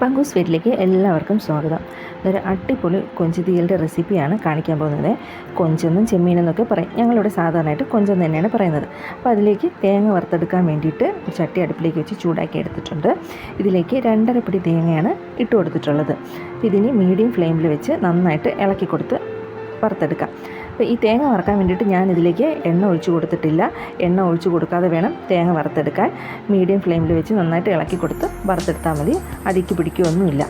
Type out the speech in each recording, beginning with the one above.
പങ്കൂസ് വീട്ടിലേക്ക് എല്ലാവർക്കും സ്വാഗതം. ഇതൊരു അടിപൊളി കൊഞ്ച് തീയലിന്റെ റെസിപ്പിയാണ് കാണിക്കാൻ പോകുന്നത്. കൊഞ്ചെന്നും ചെമ്മീനെന്നൊക്കെ പറയും. ഞങ്ങളിവിടെ സാധാരണയായിട്ട് കൊഞ്ചെന്ന് തന്നെയാണ് പറയുന്നത്. അപ്പോൾ അതിലേക്ക് തേങ്ങ വറുത്തെടുക്കാൻ വേണ്ടിയിട്ട് ഒരു ചട്ടി അടുപ്പിലേക്ക് വെച്ച് ചൂടാക്കി എടുത്തിട്ടുണ്ട്. ഇതിലേക്ക് രണ്ടര പിടി തേങ്ങയാണ് ഇട്ട് കൊടുത്തിട്ടുള്ളത്. ഇതിനെ മീഡിയം ഫ്ലെയിമിൽ വെച്ച് നന്നായിട്ട് ഇളക്കി കൊടുത്ത് വറുത്തെടുക്കാം. അപ്പോൾ ഈ തേങ്ങ വറക്കാൻ വേണ്ടിയിട്ട് ഞാൻ ഇതിലേക്ക് എണ്ണ ഒഴിച്ചു കൊടുത്തിട്ടില്ല. എണ്ണ ഒഴിച്ചു കൊടുക്കാതെ വേണം തേങ്ങ വറുത്തെടുക്കാൻ. മീഡിയം ഫ്ലെയിമിൽ വെച്ച് നന്നായിട്ട് ഇളക്കി കൊടുത്ത് വറുത്തെടുത്താൽ മതി. അടിക്ക് പിടിക്കുകയൊന്നുമില്ല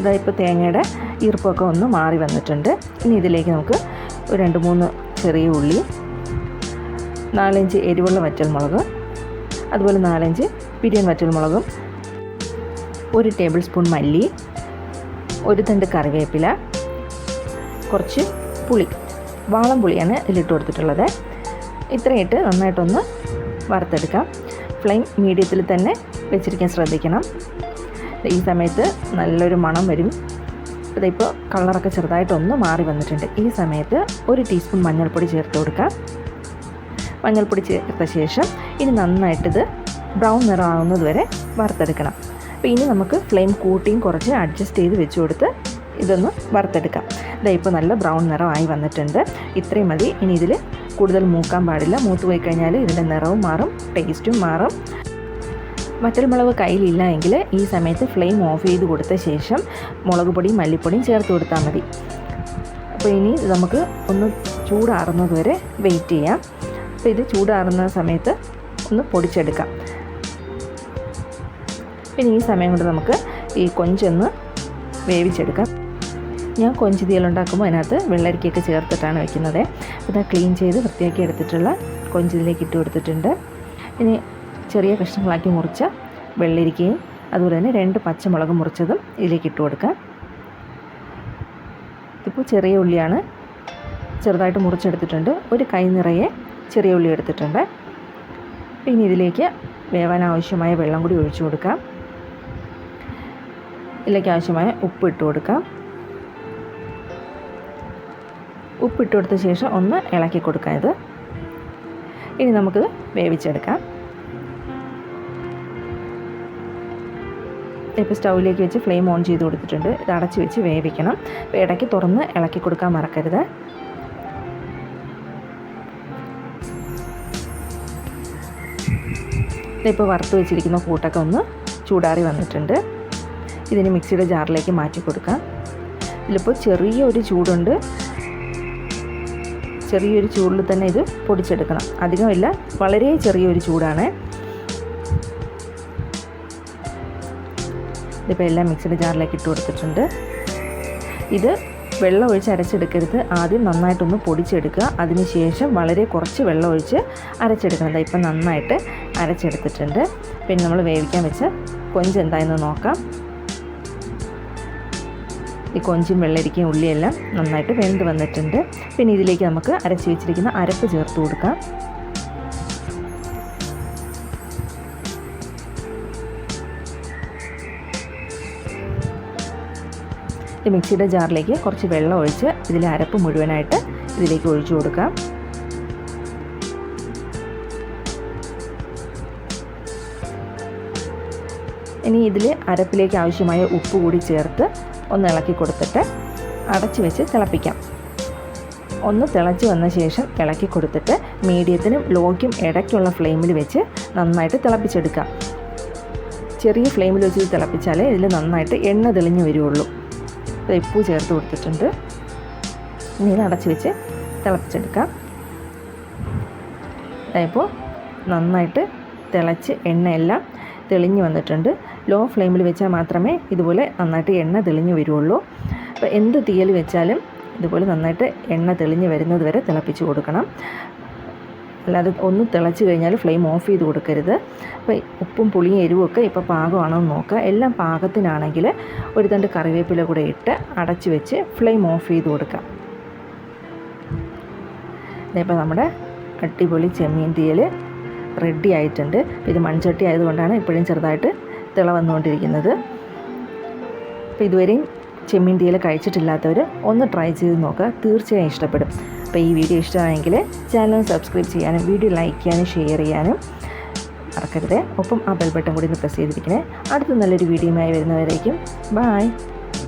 ഇതാ ഇപ്പോൾ തേങ്ങയുടെ ഈർപ്പൊക്കെ ഒന്ന് മാറി വന്നിട്ടുണ്ട്. ഇനി ഇതിലേക്ക് നമുക്ക് രണ്ട് മൂന്ന് ചെറിയ ഉള്ളി നാലഞ്ച് എരിവുള്ള വറ്റൽമുളക് അതുപോലെ നാലഞ്ച് പിരിയൻ വറ്റൽമുളകും ഒരു ടേബിൾ സ്പൂൺ മല്ലി ഒരു തണ്ട് കറിവേപ്പില കുറച്ച് പുളി വാളം പുളിയാണ് ഇതിലിട്ട് കൊടുത്തിട്ടുള്ളത്. ഇത്രയിട്ട് നന്നായിട്ടൊന്ന് വറുത്തെടുക്കാം. ഫ്ലെയിം മീഡിയത്തിൽ തന്നെ വെച്ചിരിക്കാൻ ശ്രദ്ധിക്കണം. ഈ സമയത്ത് നല്ലൊരു മണം വരും. ഇതിപ്പോൾ കളറൊക്കെ ചെറുതായിട്ടൊന്ന് മാറി വന്നിട്ടുണ്ട്. ഈ സമയത്ത് ഒരു ടീസ്പൂൺ മഞ്ഞൾപ്പൊടി ചേർത്ത് കൊടുക്കാം. മഞ്ഞൾപ്പൊടി ചേർത്ത ശേഷം ഇനി നന്നായിട്ടിത് ബ്രൗൺ നിറമാകുന്നത് വരെ വറുത്തെടുക്കണം. അപ്പോൾ ഇനി നമുക്ക് ഫ്ലെയിം കൂട്ടിയും കുറച്ച് അഡ്ജസ്റ്റ് ചെയ്ത് വെച്ച് കൊടുത്ത് ഇതൊന്ന് വറുത്തെടുക്കാം. ഇപ്പോൾ നല്ല ബ്രൗൺ നിറമായി വന്നിട്ടുണ്ട്. ഇത്രയും മതി. ഇനി ഇതിൽ കൂടുതൽ മൂക്കാൻ പാടില്ല. മൂത്ത് പോയി കഴിഞ്ഞാൽ ഇതിന്റെ നിറവും മാറും ടേസ്റ്റും മാറും. വറ്റൽമുളക് കയ്യിലില്ല എങ്കിൽ ഈ സമയത്ത് ഫ്ലെയിം ഓഫ് ചെയ്ത് കൊടുത്ത ശേഷം മുളക് പൊടിയും മല്ലിപ്പൊടിയും ചേർത്ത് കൊടുത്താൽ മതി. അപ്പോൾ ഇനി നമുക്ക് ഒന്ന് ചൂടാറുന്നത് വരെ വെയിറ്റ് ചെയ്യാം. അപ്പോൾ ഇത് ചൂടാറുന്ന സമയത്ത് ഒന്ന് പൊടിച്ചെടുക്കാം. പിന്നെ ഈ സമയം കൊണ്ട് നമുക്ക് ഈ കൊഞ്ചൊന്ന് വേവിച്ചെടുക്കാം. ഞാൻ കൊഞ്ച് തീയലുണ്ടാക്കുമ്പോൾ അതിനകത്ത് വെള്ളരിക്കയൊക്കെ ചേർത്തിട്ടാണ് വെക്കുന്നത്. ഇത് ക്ലീൻ ചെയ്ത് വൃത്തിയാക്കി എടുത്തിട്ടുള്ള കൊഞ്ച് ഇതിലേക്ക് ഇട്ട് കൊടുത്തിട്ടുണ്ട്. ഇനി ചെറിയ കഷ്ണങ്ങളാക്കി മുറിച്ച വെള്ളരിക്കയും അതുപോലെ തന്നെ രണ്ട് പച്ചമുളക് മുറിച്ചതും ഇതിലേക്ക് ഇട്ട് കൊടുക്കാം ഇതിപ്പോൾ ചെറിയ ഉള്ളിയാണ് ചെറുതായിട്ട് മുറിച്ചെടുത്തിട്ടുണ്ട്. ഒരു കൈ നിറയെ ചെറിയ ഉള്ളി എടുത്തിട്ടുണ്ട്. ഇനി ഇതിലേക്ക് വേവാൻ ആവശ്യമായ വെള്ളം കൂടി ഒഴിച്ചു കൊടുക്കാം. ഇതിലേക്ക് ആവശ്യമായ ഉപ്പ് ഇട്ട് കൊടുക്കാം. ഉപ്പിട്ട് കൊടുത്ത ശേഷം ഒന്ന് ഇളക്കി കൊടുക്കാം ഇത്. ഇനി നമുക്കിത് വേവിച്ചെടുക്കാം. ഇപ്പോൾ സ്റ്റൗവിലേക്ക് വെച്ച് ഫ്ലെയിം ഓൺ ചെയ്ത് കൊടുത്തിട്ടുണ്ട്. ഇത് അടച്ച് വെച്ച് വേവിക്കണം. ഇടയ്ക്ക് തുറന്ന് ഇളക്കി കൊടുക്കാൻ മറക്കരുത്. ഇതിപ്പോൾ വറുത്ത് വെച്ചിരിക്കുന്ന കൂട്ടൊക്കെ ഒന്ന് ചൂടാറി വന്നിട്ടുണ്ട്. ഇതിന് മിക്സിയുടെ ജാറിലേക്ക് മാറ്റി കൊടുക്കാം. ഇതിലിപ്പോൾ ചെറിയൊരു ചൂടുണ്ട്. ചെറിയൊരു ചൂടിൽ തന്നെ ഇത് പൊടിച്ചെടുക്കണം. അധികമില്ല. വളരെ ചെറിയൊരു ചൂടാണ്. ഇതിപ്പോൾ എല്ലാം മിക്സിഡ് ജാറിലേക്ക് ഇട്ട് കൊടുത്തിട്ടുണ്ട്. ഇത് വെള്ളം ഒഴിച്ച് അരച്ചെടുക്കരുത്. ആദ്യം നന്നായിട്ടൊന്ന് പൊടിച്ചെടുക്കുക. അതിനുശേഷം വളരെ കുറച്ച് വെള്ളം ഒഴിച്ച് അരച്ചെടുക്കണം. ഇപ്പം നന്നായിട്ട് അരച്ചെടുത്തിട്ടുണ്ട്. പിന്നെ നമ്മൾ വേവിക്കാൻ വെച്ച് കൊഞ്ച് എന്തായെന്ന് നോക്കാം. ഈ കൊഞ്ചും വെള്ളരിക്കയും ഉള്ളിയെല്ലാം നന്നായിട്ട് വെന്ത് വന്നിട്ടുണ്ട്. പിന്നെ ഇതിലേക്ക് നമുക്ക് അരച്ച് വെച്ചിരിക്കുന്ന അരപ്പ് ചേർത്ത് കൊടുക്കാം. മിക്സിയുടെ ജാറിലേക്ക് കുറച്ച് വെള്ളം ഒഴിച്ച് ഇതിലെ അരപ്പ് മുഴുവനായിട്ട് ഇതിലേക്ക് ഒഴിച്ചു കൊടുക്കാം. ഇനി ഇതിൽ അരപ്പിലേക്ക് ആവശ്യമായ ഉപ്പ് കൂടി ചേർത്ത് ഒന്ന് ഇളക്കി കൊടുത്തിട്ട് അടച്ച് വെച്ച് തിളപ്പിക്കാം. ഒന്ന് തിളച്ച് വന്ന ശേഷം ഇളക്കി കൊടുത്തിട്ട് മീഡിയത്തിനും ലോയ്ക്കും ഇടയ്ക്കുള്ള ഫ്ലെയിമിൽ വെച്ച് നന്നായിട്ട് തിളപ്പിച്ചെടുക്കാം. ചെറിയ ഫ്ലെയിമിൽ വെച്ച് തിളപ്പിച്ചാലേ ഇതിൽ നന്നായിട്ട് എണ്ണ തെളിഞ്ഞ് വരുള്ളൂ. ഉപ്പ് ചേർത്ത് കൊടുത്തിട്ടുണ്ട്. ഇനി അടച്ച് വെച്ച് തിളപ്പിച്ചെടുക്കാം. ഇപ്പോൾ നന്നായിട്ട് തിളച്ച് എണ്ണയെല്ലാം തെളിഞ്ഞ് വന്നിട്ടുണ്ട്. ലോ ഫ്ലെയിമിൽ വെച്ചാൽ മാത്രമേ ഇതുപോലെ നന്നായിട്ട് എണ്ണ തെളിഞ്ഞു വരുള്ളൂ. അപ്പോൾ എന്ത് തീയൽ വെച്ചാലും ഇതുപോലെ നന്നായിട്ട് എണ്ണ തെളിഞ്ഞു വരുന്നത് വരെ തിളപ്പിച്ച് കൊടുക്കണം. അല്ലാതെ ഒന്ന് തിളച്ച് കഴിഞ്ഞാൽ ഫ്ലെയിം ഓഫ് ചെയ്ത് കൊടുക്കരുത്. അപ്പോൾ ഉപ്പും പുളിയും എരിവും ഒക്കെ ഇപ്പോൾ പാകമാണോ എന്ന് നോക്കുക. എല്ലാം പാകത്തിനാണെങ്കിൽ ഒരു തണ്ട് കറിവേപ്പില കൂടെ ഇട്ട് അടച്ച് വെച്ച് ഫ്ലെയിം ഓഫ് ചെയ്ത് കൊടുക്കാം ഇതിപ്പോൾ നമ്മുടെ അടിപൊളി ചെമ്മീൻ തീയൽ റെഡി ആയിട്ടുണ്ട്. ഇത് മൺചട്ടി ആയതുകൊണ്ടാണ് ഇപ്പോഴും ചെറുതായിട്ട് തിള വന്നുകൊണ്ടിരിക്കുന്നത് അപ്പോൾ ഇതുവരെയും ചെമ്മീൻ തീയൽ കഴിച്ചിട്ടില്ലാത്തവർ ഒന്ന് ട്രൈ ചെയ്ത് നോക്കുക. തീർച്ചയായും ഇഷ്ടപ്പെടും. അപ്പോൾ ഈ വീഡിയോ ഇഷ്ടമായെങ്കിൽ ചാനൽ സബ്സ്ക്രൈബ് ചെയ്യാനും വീഡിയോ ലൈക്ക് ചെയ്യാനും ഷെയർ ചെയ്യാനും മറക്കരുത്. ഒപ്പം ആ ബെൽ ബട്ടൺ കൂടി ഒന്ന് പ്രസ് ചെയ്തിരിക്കണേ. അടുത്ത നല്ലൊരു വീഡിയോയുമായി വരുന്നവരേക്കും. ബായ്